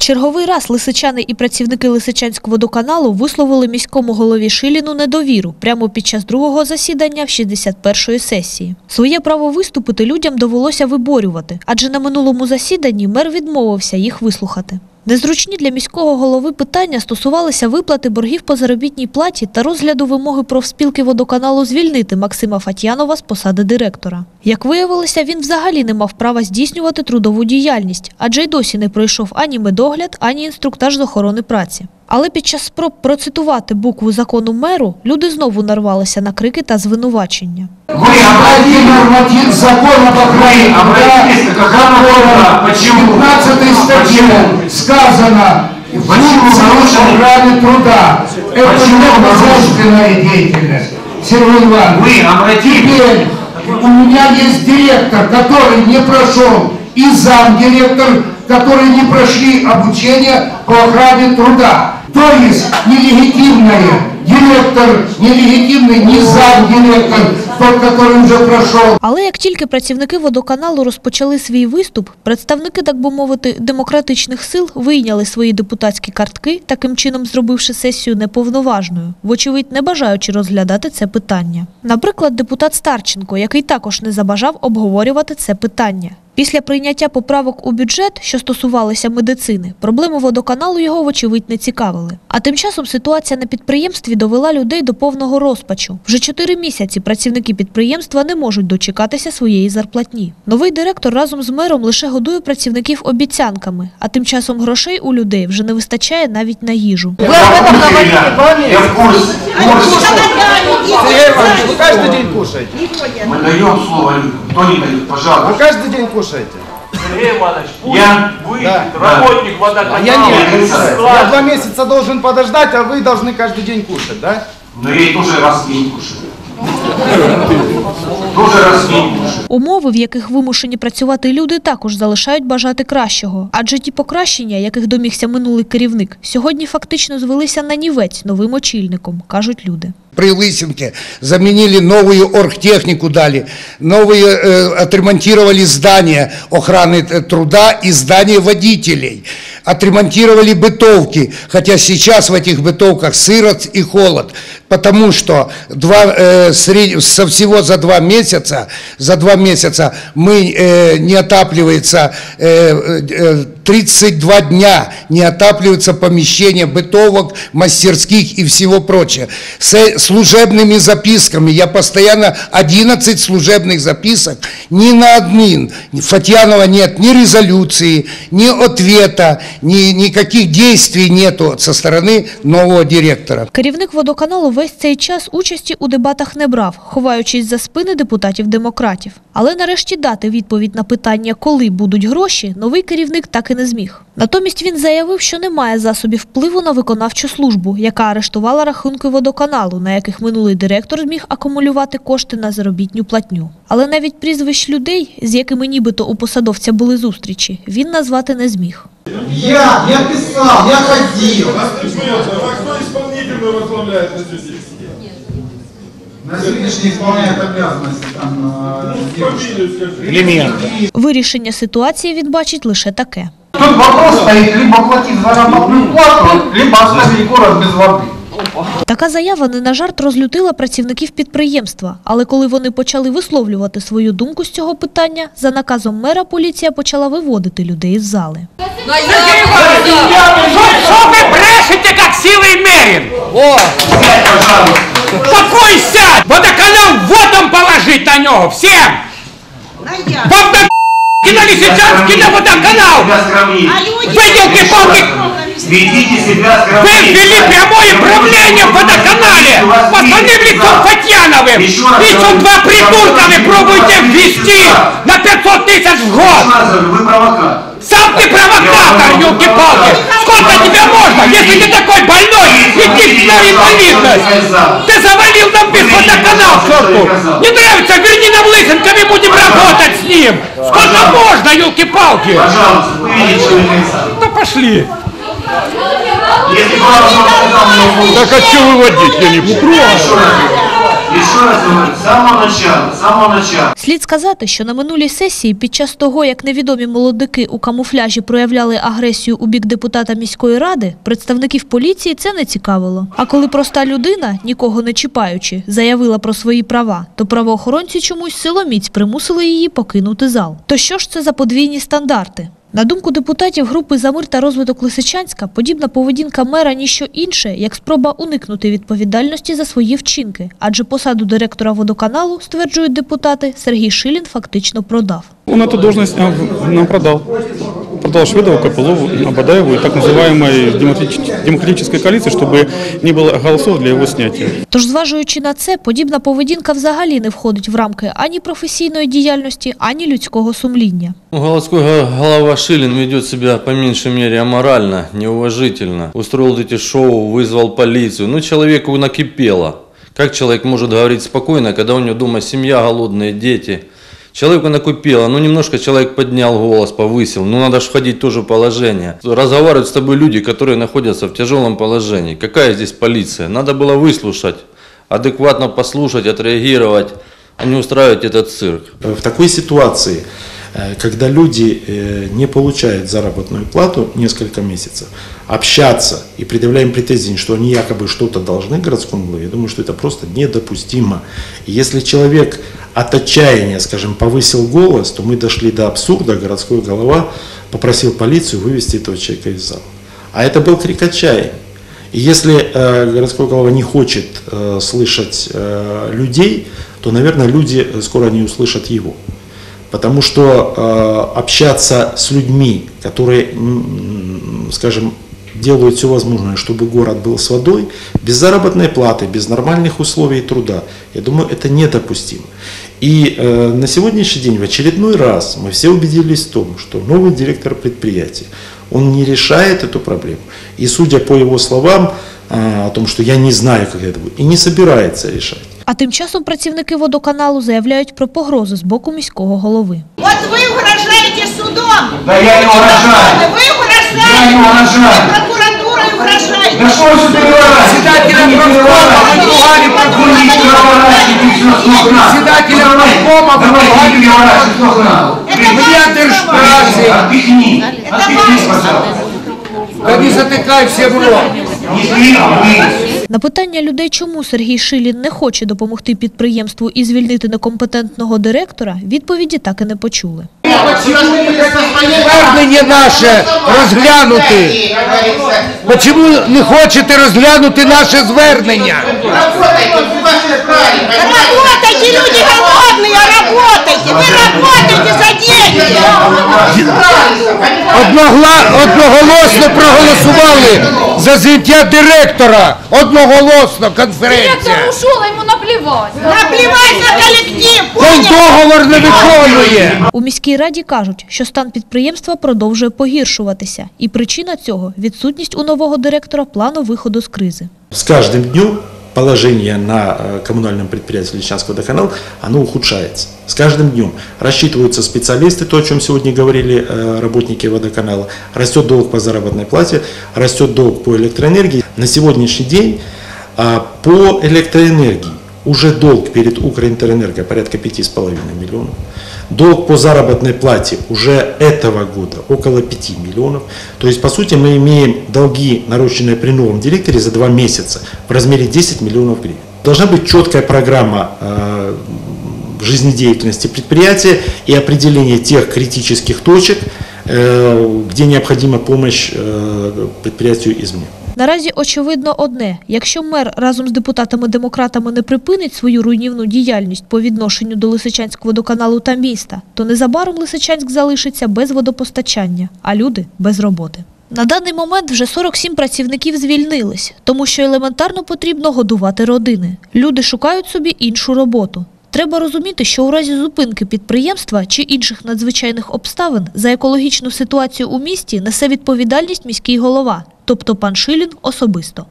черговий раз лисичани і працівники Лисичанського водоканалу висловили міському голові Шиліну недовіру прямо під час другого засідання в 61-ї сесії. Своє право виступити людям довелося виборювати, адже на минулому засіданні мер відмовився їх вислухати. Незручні для міського голови питання стосувалися виплати боргів по заробітній платі та розгляду вимоги профспілки водоканалу звільнити Максима Фатьянова з посади директора. Як виявилося, він взагалі не мав права здійснювати трудову діяльність, адже й досі не пройшов ані медогляд, ані інструктаж з охорони праці. Але під час спроб процитувати букву закону меру люди знову нарвалися на крики та звинувачення. Вы обратили норматив закон об охране обратились к труда, Почему? 15 статье сказано, Почему в нарушили? охране труда. Это Почему не нарушили? государственная деятельность. Сергей Иванович, Вы обратились? теперь у меня есть директор, который не прошел, и замдиректор, которые не прошли обучение по охране труда. То есть нелегитимное директор, нелегитимный не замдиректор, тот, который уже прошел. Але як тільки працівники водоканалу розпочали свій виступ, представники, так би мовити, демократичних сил вийняли свої депутатські картки, таким чином зробивши сесію неповноважною, вочевидь не бажаючи розглядати це питання. Наприклад, депутат Старченко, який також не забажав обговорювати це питання. Після прийняття поправок у бюджет, що стосувалися медицини, проблеми водоканалу його вочевидь не цікавили. А тим часом ситуація на підприємстві довела людей до повного розпачу. Вже чотири місяці працівники підприємства не можуть дочекатися своєї зарплатні. Новий директор разом з мером лише годує працівників обіцянками, а тим часом грошей у людей вже не вистачає навіть на їжу. Вы об этом говорили, Я в курсе. Сергей Иванович, вы каждый день кушаете? Мы даем слово людям. Кто не дает, Вы пожалуйста. каждый день кушаете? Сергей Иванович, пусть Я- Да. работник А водоканала, я отрицаю. Я два месяца должен подождать, а вы должны каждый день кушать, да? Но я и тоже раз в день кушаю. Тоже раз в день кушаю. Умови, в яких вимушені працювати люди, також залишають бажати кращого. Адже ті покращення, яких домігся минулий керівник, сьогодні фактично звелися на нівець новим очільником, кажуть люди. При Лысенке заменили новую оргтехнику дали, новые э, отремонтировали здания охраны э, труда и здания водителей, отремонтировали бытовки, хотя сейчас в этих бытовках сырость и холод, потому что два, э, сред- со всего за два месяца, за два месяца мы э, не отапливается э, э, 32 дня не отапливаются помещения бытовок, мастерских и всего прочего. С служебными записками, я постоянно 11 служебных записок, ни на один Фатьянова нет ни резолюции, ни ответа, ни никаких действий нету со стороны нового директора. Керівник водоканалу весь цей час участі у дебатах не брав, ховаючись за спини депутатів-демократів. Але нарешті дати відповідь на питання, коли будуть гроші, новий керівник так і не зміг. Натомість він заявив, що немає засобів впливу на виконавчу службу, яка арештувала рахунки водоканалу, на яких минулий директор зміг акумулювати кошти на заробітню платню. Але навіть прізвищ людей, з якими нібито у посадовця були зустрічі, він назвати не зміг. Я, я писал, я ходил. А кто исполнительно возглавляет на здесь? На сьогоднішній исполняет обязанности там э. Фамилию скажи. Вирішення ситуації він бачить лише таке. Тут вопрос стоит, либо платить заработную плату, либо оставить город без воды. Така заява не на жарт розлютила працівників підприємства, але коли вони почали висловлювати свою думку з цього питання, за наказом мера поліція почала виводити людей з зали. Что вы брешете, как силой мерин? Сядь, пожалуйста. Какой? Водоканал водом положить на него всем! Вам на и на Лисичанске на водоканал! Выделки палки! Ведите себя Вы сравнить. ввели прямое правление в водоканале! У вас Пацаны есть лицом два. Фатьяновым! Еще раз Лицом говорю, два придурка вы я пробуете говорю, ввести да. на 500 тысяч в Еще год! раз говорю, вы провокатор. Сам ты провокатор, Я елки-палки! Сколько тебе можно, если ты такой больной, иди на инвалидность! Ты завалил нам весь водоканал, к черту! Не нравится, верни нам Лысенко, мы будем работать с ним! Сколько можно, елки-палки! Пожалуйста, выведите человека из зала. Да пошли! Если Так а что выводить, я не раз говорю, самого начала, самого начала. Слід сказати, що на минулій сесії, під час того, як невідомі молодики у камуфляжі проявляли агресію у бік депутата міської ради, представників поліції це не цікавило. А коли проста людина, нікого не чіпаючи, заявила про свої права, то правоохоронці чомусь силоміць примусили її покинути зал. То що ж це за подвійні стандарти? На думку депутатів групи за мир та розвиток Лисичанська, подібна поведінка мера ніщо інше, як спроба уникнути відповідальності за свої вчинки, адже посаду директора водоканалу, стверджують депутати, Сергій Шилін фактично продав. Он эту должность нам продал. Продал Шведову, Копылову, Абадаеву и так называемой демократич- демократической коалиции, чтобы не было голосов для его снятия. Тож, зважаючи на це, подібна поведінка взагалі не входить в рамки ані професійної діяльності, ані людського сумління. Ну, Городской го- голова Шилин ведет себя по меньшей мере аморально, неуважительно. Устроил вот эти шоу, вызвал полицию. Ну, человеку накипело. Как человек может говорить спокойно, когда у него дома семья, голодные дети? Человеку накупило, ну немножко человек поднял голос, повысил, ну надо же входить тоже в положение. Разговаривают с тобой люди, которые находятся в тяжелом положении. Какая здесь полиция? Надо было выслушать, адекватно послушать, отреагировать, а не устраивать этот цирк. В такой ситуации, э, когда люди э, не получают заработную плату несколько месяцев, общаться и предъявляем претензии, что они якобы что-то должны городскому главе, я думаю, что это просто недопустимо. Если человек от отчаяния, скажем, повысил голос, то мы дошли до абсурда, городской голова попросил полицию вывести этого человека из зала. А это был крик отчаяния. И если э, городской голова не хочет э, слышать э, людей, то, наверное, люди э, скоро не услышат его. Потому что э, общаться с людьми, которые, скажем, делают все возможное, чтобы город был с водой, без заработной платы, без нормальных условий труда, я думаю, это недопустимо. И э, на сегодняшний день в очередной раз мы все убедились в том, что новый директор предприятия, он не решает эту проблему. И судя по его словам э, о том, что я не знаю, как это будет, и не собирается решать. А тим часом працівники водоканалу заявляють про погрози з боку міського голови. Вот вы угрожаете судом. Да я не угрожаю. Вы угрожаете. Я не угрожаю. Вы прокуратурой угрожаете. Да что вы все переворачиваете? Председателя Вы не профкома переворачивайте. выдували Вы не переворачивайте все с ног на. Председателя Ну, давайте, профкома Давайте выдували не переворачивайте с ног на. Это Мне ваши Держпрацы. Отдохни. Это Отдохни, ваши пожалуйста. Да не затыкай все в рот. Не ты, а вы. На питання людей, чому Сергій Шилін не хоче допомогти підприємству і звільнити некомпетентного директора, відповіді так і не почули. Звернення наше розглянути. Чому не хочете розглянути наше звернення? Работайте, люди голодные, работайте. Вы работаете за деньги. Одногла... Одноголосно проголосували за зняття директора. Одноголосно конференція. ушел, ему наплевать. Наплевать на коллектив. Він договор не виконує. У міській раді кажуть, що стан підприємства продовжує погіршуватися, і причина цього відсутність у нового директора плану виходу з кризи. С каждым днем положение на э, коммунальном предприятии Личанского водоканала, оно ухудшается. С каждым днем рассчитываются специалисты, то, о чем сегодня говорили э, работники водоканала, растет долг по заработной плате, растет долг по электроэнергии. На сегодняшний день а, по электроэнергии уже долг перед Укрэнерго порядка 5,5 миллионов. Долг по заработной плате уже этого года около 5 миллионов. То есть, по сути, мы имеем долги, нарощенные при новом директоре за два месяца в размере 10 миллионов гривен. Должна быть четкая программа э, жизнедеятельности предприятия и определение тех критических точек, э, где необходима помощь э, предприятию извне. Наразі очевидно одне: якщо мер разом з депутатами-демократами не припинить свою руйнівну діяльність по відношенню до Лисичанського водоканалу та міста, то незабаром Лисичанськ залишиться без водопостачання, а люди без роботи. На даний момент вже 47 працівників звільнились, тому що елементарно потрібно годувати родини. Люди шукають собі іншу роботу. Треба розуміти, що у разі зупинки підприємства чи інших надзвичайних обставин за екологічну ситуацію у місті несе відповідальність міський голова, тобто пан Шилін особисто.